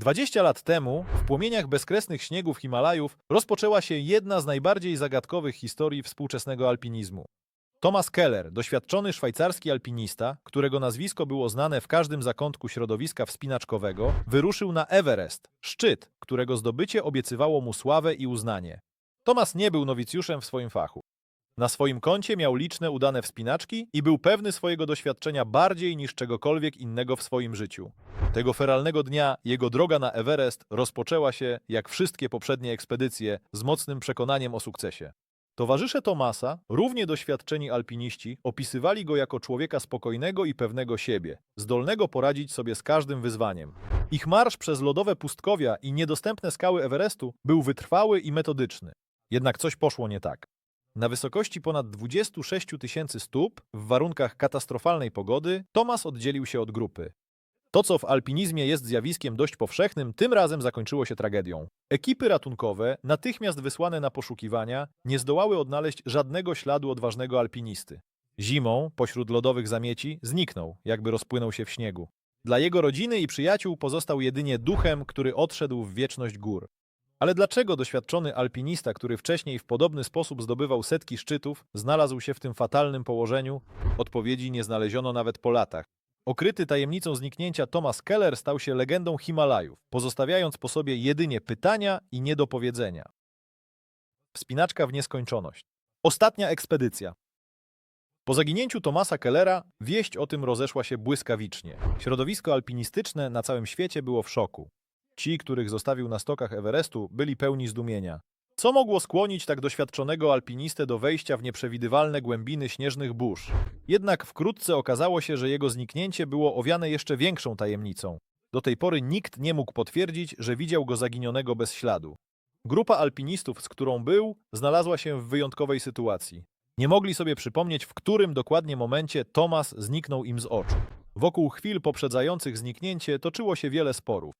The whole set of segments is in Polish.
20 lat temu, w płomieniach bezkresnych śniegów Himalajów, rozpoczęła się jedna z najbardziej zagadkowych historii współczesnego alpinizmu. Thomas Keller, doświadczony szwajcarski alpinista, którego nazwisko było znane w każdym zakątku środowiska wspinaczkowego, wyruszył na Everest, szczyt, którego zdobycie obiecywało mu sławę i uznanie. Thomas nie był nowicjuszem w swoim fachu. Na swoim koncie miał liczne udane wspinaczki i był pewny swojego doświadczenia bardziej niż czegokolwiek innego w swoim życiu. Tego feralnego dnia jego droga na Everest rozpoczęła się, jak wszystkie poprzednie ekspedycje, z mocnym przekonaniem o sukcesie. Towarzysze Tomasa, równie doświadczeni alpiniści, opisywali go jako człowieka spokojnego i pewnego siebie, zdolnego poradzić sobie z każdym wyzwaniem. Ich marsz przez lodowe pustkowia i niedostępne skały Everestu był wytrwały i metodyczny. Jednak coś poszło nie tak. Na wysokości ponad 26 tysięcy stóp, w warunkach katastrofalnej pogody, Tomas oddzielił się od grupy. To, co w alpinizmie jest zjawiskiem dość powszechnym, tym razem zakończyło się tragedią. Ekipy ratunkowe, natychmiast wysłane na poszukiwania, nie zdołały odnaleźć żadnego śladu odważnego alpinisty. Zimą, pośród lodowych zamieci, zniknął, jakby rozpłynął się w śniegu. Dla jego rodziny i przyjaciół pozostał jedynie duchem, który odszedł w wieczność gór. Ale dlaczego doświadczony alpinista, który wcześniej w podobny sposób zdobywał setki szczytów, znalazł się w tym fatalnym położeniu? Odpowiedzi nie znaleziono nawet po latach. Okryty tajemnicą zniknięcia Thomas Keller stał się legendą Himalajów, pozostawiając po sobie jedynie pytania i niedopowiedzenia. Wspinaczka w nieskończoność. Ostatnia ekspedycja. Po zaginięciu Thomasa Kellera wieść o tym rozeszła się błyskawicznie. Środowisko alpinistyczne na całym świecie było w szoku. Ci, których zostawił na stokach Everestu, byli pełni zdumienia. Co mogło skłonić tak doświadczonego alpinistę do wejścia w nieprzewidywalne głębiny śnieżnych burz? Jednak wkrótce okazało się, że jego zniknięcie było owiane jeszcze większą tajemnicą. Do tej pory nikt nie mógł potwierdzić, że widział go zaginionego bez śladu. Grupa alpinistów, z którą był, znalazła się w wyjątkowej sytuacji. Nie mogli sobie przypomnieć, w którym dokładnie momencie Thomas zniknął im z oczu. Wokół chwil poprzedzających zniknięcie toczyło się wiele sporów.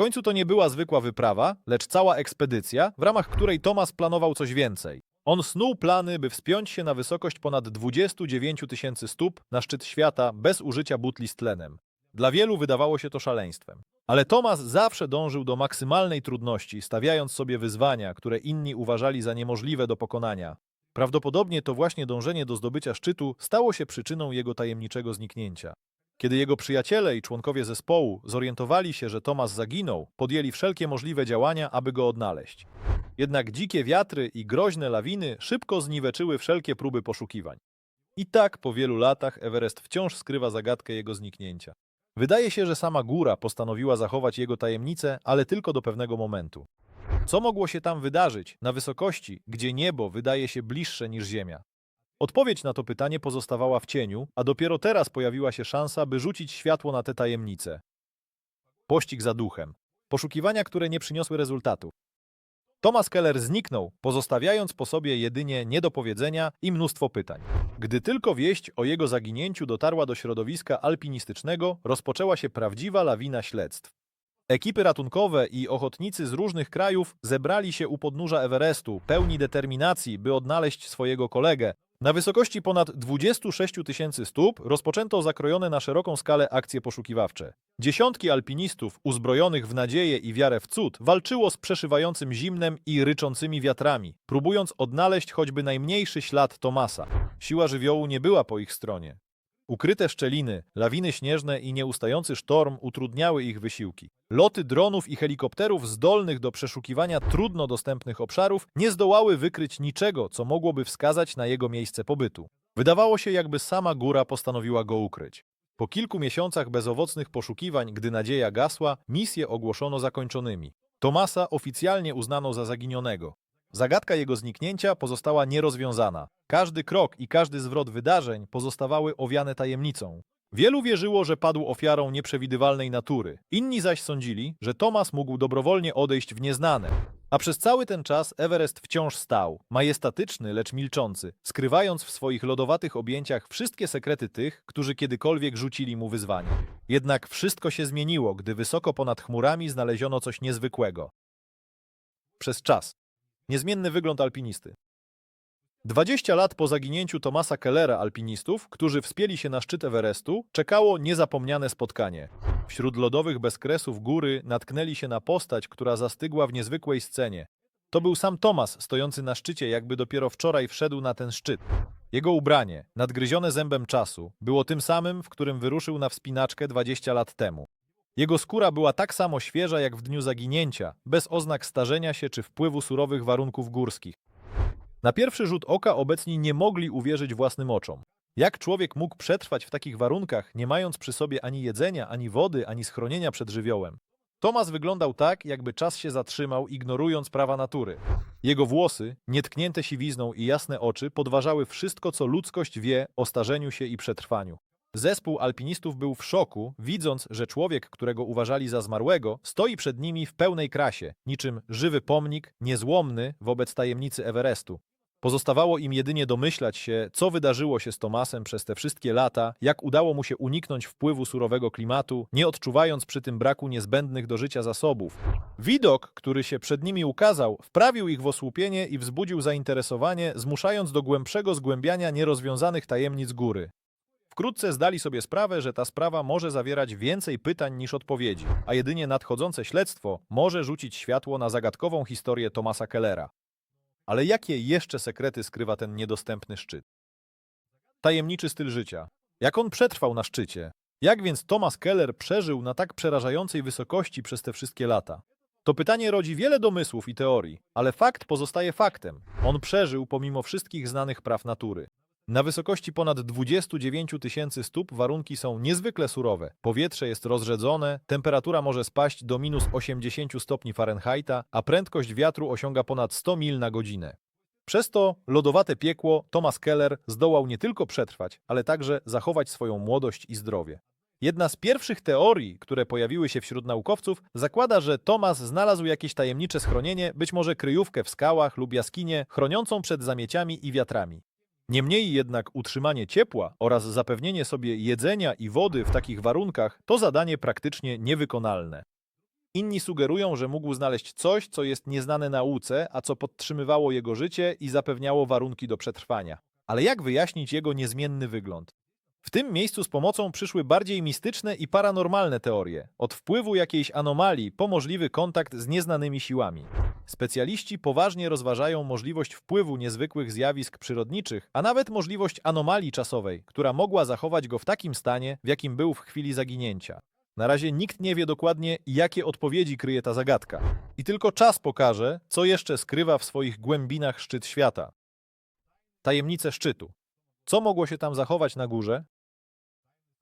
Końcu to nie była zwykła wyprawa, lecz cała ekspedycja, w ramach której Thomas planował coś więcej. On snuł plany, by wspiąć się na wysokość ponad 29 tysięcy stóp na szczyt świata bez użycia butli z tlenem. Dla wielu wydawało się to szaleństwem. Ale Thomas zawsze dążył do maksymalnej trudności, stawiając sobie wyzwania, które inni uważali za niemożliwe do pokonania. Prawdopodobnie to właśnie dążenie do zdobycia szczytu stało się przyczyną jego tajemniczego zniknięcia. Kiedy jego przyjaciele i członkowie zespołu zorientowali się, że Tomas zaginął, podjęli wszelkie możliwe działania, aby go odnaleźć. Jednak dzikie wiatry i groźne lawiny szybko zniweczyły wszelkie próby poszukiwań. I tak po wielu latach Everest wciąż skrywa zagadkę jego zniknięcia. Wydaje się, że sama góra postanowiła zachować jego tajemnicę, ale tylko do pewnego momentu. Co mogło się tam wydarzyć, na wysokości, gdzie niebo wydaje się bliższe niż ziemia? Odpowiedź na to pytanie pozostawała w cieniu, a dopiero teraz pojawiła się szansa, by rzucić światło na tę tajemnicę. Pościg za duchem. Poszukiwania, które nie przyniosły rezultatów. Thomas Keller zniknął, pozostawiając po sobie jedynie niedopowiedzenia i mnóstwo pytań. Gdy tylko wieść o jego zaginięciu dotarła do środowiska alpinistycznego, rozpoczęła się prawdziwa lawina śledztw. Ekipy ratunkowe i ochotnicy z różnych krajów zebrali się u podnóża Everestu, pełni determinacji, by odnaleźć swojego kolegę. Na wysokości ponad 26 tysięcy stóp rozpoczęto zakrojone na szeroką skalę akcje poszukiwawcze. Dziesiątki alpinistów, uzbrojonych w nadzieję i wiarę w cud, walczyło z przeszywającym zimnem i ryczącymi wiatrami, próbując odnaleźć choćby najmniejszy ślad Tomasa. Siła żywiołu nie była po ich stronie. Ukryte szczeliny, lawiny śnieżne i nieustający sztorm utrudniały ich wysiłki. Loty dronów i helikopterów zdolnych do przeszukiwania trudno dostępnych obszarów nie zdołały wykryć niczego, co mogłoby wskazać na jego miejsce pobytu. Wydawało się, jakby sama góra postanowiła go ukryć. Po kilku miesiącach bezowocnych poszukiwań, gdy nadzieja gasła, misje ogłoszono zakończonymi. Tomasa oficjalnie uznano za zaginionego. Zagadka jego zniknięcia pozostała nierozwiązana. Każdy krok i każdy zwrot wydarzeń pozostawały owiane tajemnicą. Wielu wierzyło, że padł ofiarą nieprzewidywalnej natury. Inni zaś sądzili, że Tomas mógł dobrowolnie odejść w nieznane. A przez cały ten czas Everest wciąż stał, majestatyczny, lecz milczący, skrywając w swoich lodowatych objęciach wszystkie sekrety tych, którzy kiedykolwiek rzucili mu wyzwanie. Jednak wszystko się zmieniło, gdy wysoko ponad chmurami znaleziono coś niezwykłego. Przez czas. Niezmienny wygląd alpinisty. 20 lat po zaginięciu Tomasa Kellera alpinistów, którzy wspięli się na szczyt Everestu, czekało niezapomniane spotkanie. Wśród lodowych bezkresów góry natknęli się na postać, która zastygła w niezwykłej scenie. To był sam Tomas, stojący na szczycie, jakby dopiero wczoraj wszedł na ten szczyt. Jego ubranie, nadgryzione zębem czasu, było tym samym, w którym wyruszył na wspinaczkę 20 lat temu. Jego skóra była tak samo świeża jak w dniu zaginięcia, bez oznak starzenia się czy wpływu surowych warunków górskich. Na pierwszy rzut oka obecni nie mogli uwierzyć własnym oczom. Jak człowiek mógł przetrwać w takich warunkach, nie mając przy sobie ani jedzenia, ani wody, ani schronienia przed żywiołem? Tomas wyglądał tak, jakby czas się zatrzymał, ignorując prawa natury. Jego włosy, nietknięte siwizną i jasne oczy podważały wszystko, co ludzkość wie o starzeniu się i przetrwaniu. Zespół alpinistów był w szoku, widząc, że człowiek, którego uważali za zmarłego, stoi przed nimi w pełnej krasie, niczym żywy pomnik, niezłomny wobec tajemnicy Everestu. Pozostawało im jedynie domyślać się, co wydarzyło się z Tomasem przez te wszystkie lata, jak udało mu się uniknąć wpływu surowego klimatu, nie odczuwając przy tym braku niezbędnych do życia zasobów. Widok, który się przed nimi ukazał, wprawił ich w osłupienie i wzbudził zainteresowanie, zmuszając do głębszego zgłębiania nierozwiązanych tajemnic góry. Wkrótce zdali sobie sprawę, że ta sprawa może zawierać więcej pytań niż odpowiedzi, a jedynie nadchodzące śledztwo może rzucić światło na zagadkową historię Tomasa Kellera. Ale jakie jeszcze sekrety skrywa ten niedostępny szczyt? Tajemniczy styl życia. Jak on przetrwał na szczycie? Jak więc Thomas Keller przeżył na tak przerażającej wysokości przez te wszystkie lata? To pytanie rodzi wiele domysłów i teorii, ale fakt pozostaje faktem. On przeżył pomimo wszystkich znanych praw natury. Na wysokości ponad 29 tysięcy stóp warunki są niezwykle surowe. Powietrze jest rozrzedzone, temperatura może spaść do minus 80 stopni Fahrenheita, a prędkość wiatru osiąga ponad 100 mil na godzinę. Przez to lodowate piekło Thomas Keller zdołał nie tylko przetrwać, ale także zachować swoją młodość i zdrowie. Jedna z pierwszych teorii, które pojawiły się wśród naukowców, zakłada, że Thomas znalazł jakieś tajemnicze schronienie, być może kryjówkę w skałach lub jaskinię, chroniącą przed zamieciami i wiatrami. Niemniej jednak utrzymanie ciepła oraz zapewnienie sobie jedzenia i wody w takich warunkach to zadanie praktycznie niewykonalne. Inni sugerują, że mógł znaleźć coś, co jest nieznane nauce, a co podtrzymywało jego życie i zapewniało warunki do przetrwania. Ale jak wyjaśnić jego niezmienny wygląd? W tym miejscu z pomocą przyszły bardziej mistyczne i paranormalne teorie, od wpływu jakiejś anomalii po możliwy kontakt z nieznanymi siłami. Specjaliści poważnie rozważają możliwość wpływu niezwykłych zjawisk przyrodniczych, a nawet możliwość anomalii czasowej, która mogła zachować go w takim stanie, w jakim był w chwili zaginięcia. Na razie nikt nie wie dokładnie, jakie odpowiedzi kryje ta zagadka. I tylko czas pokaże, co jeszcze skrywa w swoich głębinach szczyt świata. Tajemnice szczytu. Co mogło się tam zachować na górze?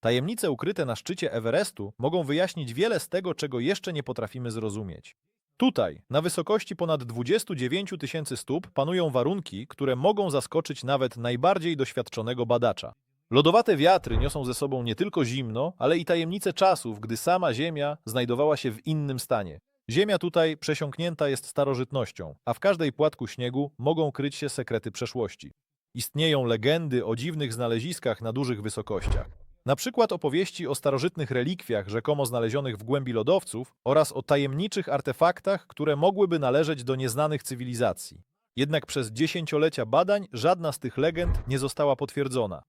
Tajemnice ukryte na szczycie Everestu mogą wyjaśnić wiele z tego, czego jeszcze nie potrafimy zrozumieć. Tutaj, na wysokości ponad 29 tysięcy stóp, panują warunki, które mogą zaskoczyć nawet najbardziej doświadczonego badacza. Lodowate wiatry niosą ze sobą nie tylko zimno, ale i tajemnice czasów, gdy sama Ziemia znajdowała się w innym stanie. Ziemia tutaj przesiąknięta jest starożytnością, a w każdej płatku śniegu mogą kryć się sekrety przeszłości. Istnieją legendy o dziwnych znaleziskach na dużych wysokościach. Na przykład opowieści o starożytnych relikwiach rzekomo znalezionych w głębi lodowców oraz o tajemniczych artefaktach, które mogłyby należeć do nieznanych cywilizacji. Jednak przez dziesięciolecia badań żadna z tych legend nie została potwierdzona.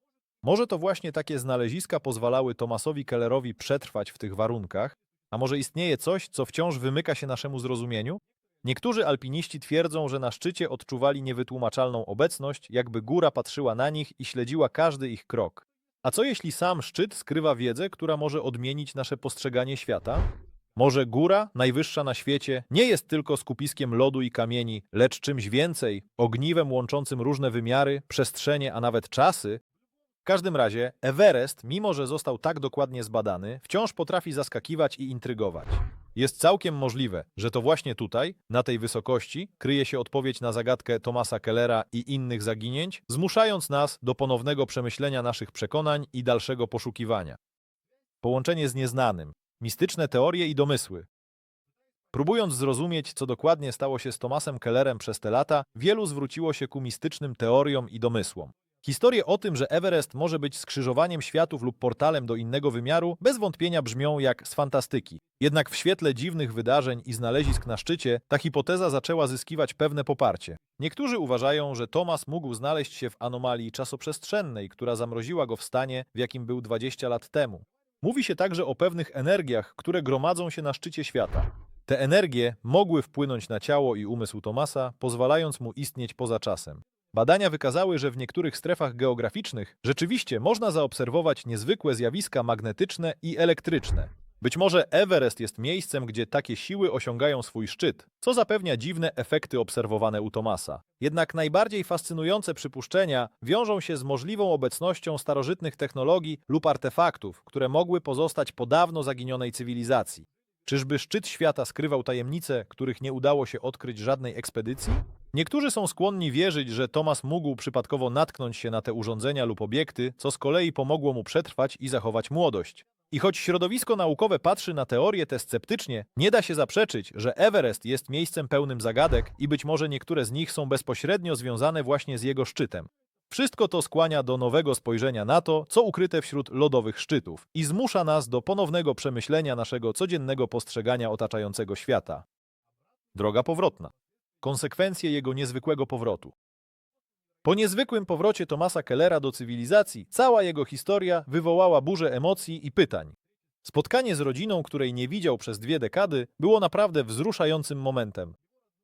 Może to właśnie takie znaleziska pozwalały Tomasowi Kellerowi przetrwać w tych warunkach, a może istnieje coś, co wciąż wymyka się naszemu zrozumieniu? Niektórzy alpiniści twierdzą, że na szczycie odczuwali niewytłumaczalną obecność, jakby góra patrzyła na nich i śledziła każdy ich krok. A co jeśli sam szczyt skrywa wiedzę, która może odmienić nasze postrzeganie świata? Może góra, najwyższa na świecie, nie jest tylko skupiskiem lodu i kamieni, lecz czymś więcej, ogniwem łączącym różne wymiary, przestrzenie, a nawet czasy? Każdym razie Everest, mimo że został tak dokładnie zbadany, wciąż potrafi zaskakiwać i intrygować. Jest całkiem możliwe, że to właśnie tutaj, na tej wysokości, kryje się odpowiedź na zagadkę Thomasa Kellera i innych zaginięć, zmuszając nas do ponownego przemyślenia naszych przekonań i dalszego poszukiwania. Połączenie z nieznanym, mistyczne teorie i domysły. Próbując zrozumieć, co dokładnie stało się z Thomasem Kellerem przez te lata, wielu zwróciło się ku mistycznym teoriom i domysłom. Historie o tym, że Everest może być skrzyżowaniem światów lub portalem do innego wymiaru, bez wątpienia brzmią jak z fantastyki. Jednak w świetle dziwnych wydarzeń i znalezisk na szczycie, ta hipoteza zaczęła zyskiwać pewne poparcie. Niektórzy uważają, że Thomas mógł znaleźć się w anomalii czasoprzestrzennej, która zamroziła go w stanie, w jakim był 20 lat temu. Mówi się także o pewnych energiach, które gromadzą się na szczycie świata. Te energie mogły wpłynąć na ciało i umysł Thomasa, pozwalając mu istnieć poza czasem. Badania wykazały, że w niektórych strefach geograficznych rzeczywiście można zaobserwować niezwykłe zjawiska magnetyczne i elektryczne. Być może Everest jest miejscem, gdzie takie siły osiągają swój szczyt, co zapewnia dziwne efekty obserwowane u Thomasa. Jednak najbardziej fascynujące przypuszczenia wiążą się z możliwą obecnością starożytnych technologii lub artefaktów, które mogły pozostać po dawno zaginionej cywilizacji. Czyżby szczyt świata skrywał tajemnice, których nie udało się odkryć żadnej ekspedycji? Niektórzy są skłonni wierzyć, że Thomas mógł przypadkowo natknąć się na te urządzenia lub obiekty, co z kolei pomogło mu przetrwać i zachować młodość. I choć środowisko naukowe patrzy na teorię tę sceptycznie, nie da się zaprzeczyć, że Everest jest miejscem pełnym zagadek i być może niektóre z nich są bezpośrednio związane właśnie z jego szczytem. Wszystko to skłania do nowego spojrzenia na to, co ukryte wśród lodowych szczytów i zmusza nas do ponownego przemyślenia naszego codziennego postrzegania otaczającego świata. Droga powrotna. Konsekwencje jego niezwykłego powrotu. Po niezwykłym powrocie Thomasa Kellera do cywilizacji, cała jego historia wywołała burzę emocji i pytań. Spotkanie z rodziną, której nie widział przez dwie dekady, było naprawdę wzruszającym momentem.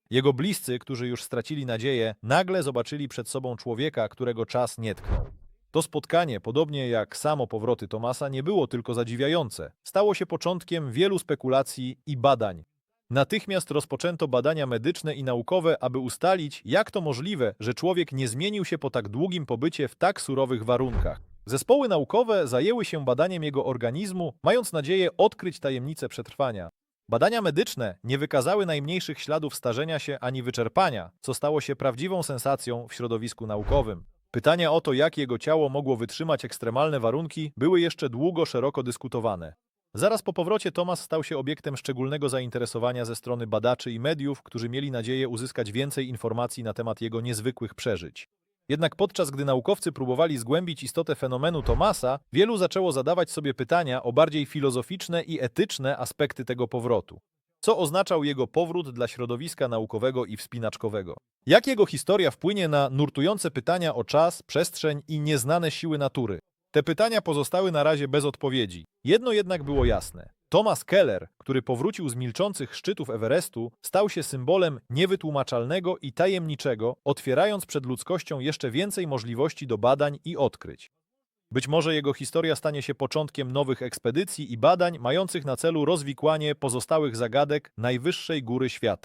Jego bliscy, którzy już stracili nadzieję, nagle zobaczyli przed sobą człowieka, którego czas nie tknął. To spotkanie, podobnie jak samo powroty Tomasa, nie było tylko zadziwiające. Stało się początkiem wielu spekulacji i badań. Natychmiast rozpoczęto badania medyczne i naukowe, aby ustalić, jak to możliwe, że człowiek nie zmienił się po tak długim pobycie w tak surowych warunkach. Zespoły naukowe zajęły się badaniem jego organizmu, mając nadzieję odkryć tajemnicę przetrwania. Badania medyczne nie wykazały najmniejszych śladów starzenia się ani wyczerpania, co stało się prawdziwą sensacją w środowisku naukowym. Pytania o to, jak jego ciało mogło wytrzymać ekstremalne warunki, były jeszcze długo szeroko dyskutowane. Zaraz po powrocie Thomas stał się obiektem szczególnego zainteresowania ze strony badaczy i mediów, którzy mieli nadzieję uzyskać więcej informacji na temat jego niezwykłych przeżyć. Jednak podczas gdy naukowcy próbowali zgłębić istotę fenomenu Thomasa, wielu zaczęło zadawać sobie pytania o bardziej filozoficzne i etyczne aspekty tego powrotu. Co oznaczał jego powrót dla środowiska naukowego i wspinaczkowego? Jak jego historia wpłynie na nurtujące pytania o czas, przestrzeń i nieznane siły natury? Te pytania pozostały na razie bez odpowiedzi. Jedno jednak było jasne. Thomas Keller, który powrócił z milczących szczytów Everestu, stał się symbolem niewytłumaczalnego i tajemniczego, otwierając przed ludzkością jeszcze więcej możliwości do badań i odkryć. Być może jego historia stanie się początkiem nowych ekspedycji i badań mających na celu rozwikłanie pozostałych zagadek najwyższej góry świata.